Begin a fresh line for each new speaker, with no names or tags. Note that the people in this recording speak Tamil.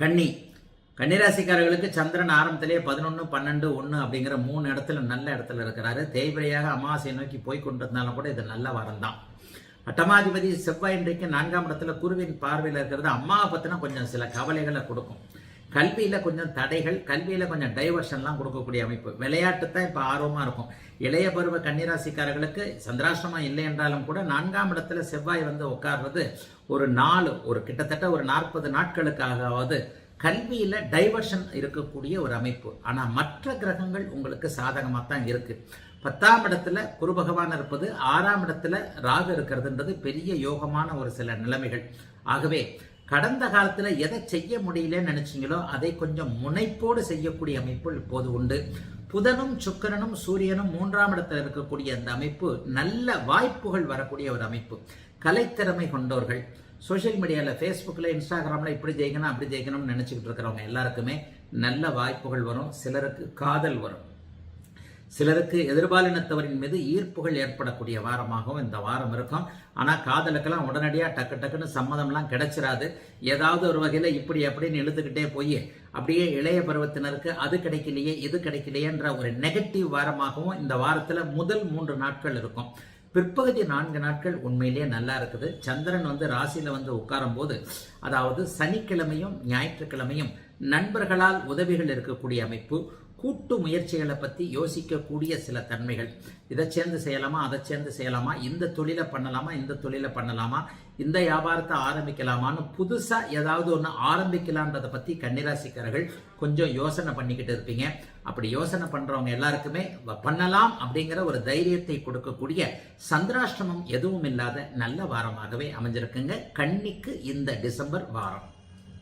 கன்னி. கன்னிராசிக்காரர்களுக்கு சந்திரன் ஆரம்பத்திலேயே பதினொன்று பன்னெண்டு ஒன்று அப்படிங்கிற மூணு இடத்துல நல்ல இடத்துல இருக்கிறாரு. தேய்பிரையாக அமாவாசையை நோக்கி போய் கொண்டிருந்தாலும் கூட இது நல்ல வாரம் தான். அட்டமாதிபதி செவ்வாய் இன்றைக்கு நான்காம் இடத்துல குருவின் பார்வையில் இருக்கிறது. அம்மாவை பற்றினா கொஞ்சம் சில கவலைகளை கொடுக்கும். கல்வியில் கொஞ்சம் தடைகள் கல்வியில் கொஞ்சம் டைவர்ஷன்லாம் கொடுக்கக்கூடிய அமைப்பு. விளையாட்டு தான் இப்போ ஆர்வமாக இருக்கும். இளைய பருவ கன்னிராசிக்காரர்களுக்கு சந்திராசிரமம் இல்லை என்றாலும் கூட நான்காம் இடத்துல செவ்வாய் வந்து உட்கார்றது ஒரு நாலு ஒரு கிட்டத்தட்ட ஒரு நாற்பது நாட்களுக்காகவாவது கல்வியில் டைவர்ஷன் இருக்கக்கூடிய ஒரு அமைப்பு. ஆனால் மற்ற கிரகங்கள் உங்களுக்கு சாதகமாக தான் இருக்குது பத்தாம் இடத்துல குரு பகவான் இருப்பது ஆறாம் இடத்துல ராகு இருக்கிறதுன்றது பெரிய யோகமான ஒரு சில நிலைமைகள். ஆகவே கடந்த காலத்தில் எதை செய்ய முடியலன்னு நினச்சிங்களோ அதை கொஞ்சம் முனைப்போடு செய்யக்கூடிய அமைப்பு இப்போது உண்டு. புதனும் சுக்கிரனும் சூரியனும் மூன்றாம் இடத்தில் இருக்கக்கூடிய அந்த அமைப்பு நல்ல வாய்ப்புகள் வரக்கூடிய ஒரு அமைப்பு. கலைத்திறமை கொண்டோர்கள். சோஷியல் மீடியாவில் ஃபேஸ்புக்கில் இன்ஸ்டாகிராமில் இப்படி ஜெயிக்கணும் அப்படி ஜெயிக்கணும்னு நினச்சிக்கிட்டு இருக்கிறவங்க எல்லாருக்குமே நல்ல வாய்ப்புகள் வரும். சிலருக்கு காதல் வரும். சிலருக்கு எதிர்பாலினத்தவரின் மீது ஈர்ப்புகள் ஏற்படக்கூடிய வாரமாகவும் இந்த வாரம் இருக்கும். ஆனால் காதலுக்கெல்லாம் உடனடியாக டக்கு டக்குன்னு சம்மதம்லாம் கிடைச்சிராது. ஏதாவது ஒரு வகையில் இப்படி அப்படின்னு இழுத்துக்கிட்டே போய் அப்படியே இளைய பருவத்தினருக்கு அது கிடைக்கலையே இது கிடைக்கலையேன்ற ஒரு நெகட்டிவ் வாரமாகவும் இந்த வாரத்தில் முதல் மூன்று நாட்கள் இருக்கும். பிற்பகுதி நான்கு நாட்கள் உண்மையிலேயே நல்லா இருக்குது. சந்திரன் வந்து ராசியில் வந்து உட்காரும் போது அதாவது சனிக்கிழமையும் ஞாயிற்றுக்கிழமையும் நண்பர்களால் உதவிகள் இருக்கக்கூடிய அமைப்பு கூட்டு முயற்சிகளை பற்றி யோசிக்கக்கூடிய சில தன்மைகள். இதை சேர்ந்து செய்யலாமா அதை சேர்ந்து செய்யலாமா இந்த தொழிலை பண்ணலாமா இந்த தொழிலை பண்ணலாமா இந்த வியாபாரத்தை ஆரம்பிக்கலாமான்னு புதுசாக ஏதாவது ஒன்று ஆரம்பிக்கலான்றதை பற்றி கன்னிராசிக்காரர்கள் கொஞ்சம் யோசனை பண்ணிக்கிட்டு இருப்பீங்க. அப்படி யோசனை பண்ணுறவங்க எல்லாருக்குமே பண்ணலாம் அப்படிங்கிற ஒரு தைரியத்தை கொடுக்கக்கூடிய சந்திராஷ்டிரமம் எதுவும் இல்லாத நல்ல வாரமாகவே அமைஞ்சிருக்குங்க. கன்னிக்கு இந்த டிசம்பர் வாரம்.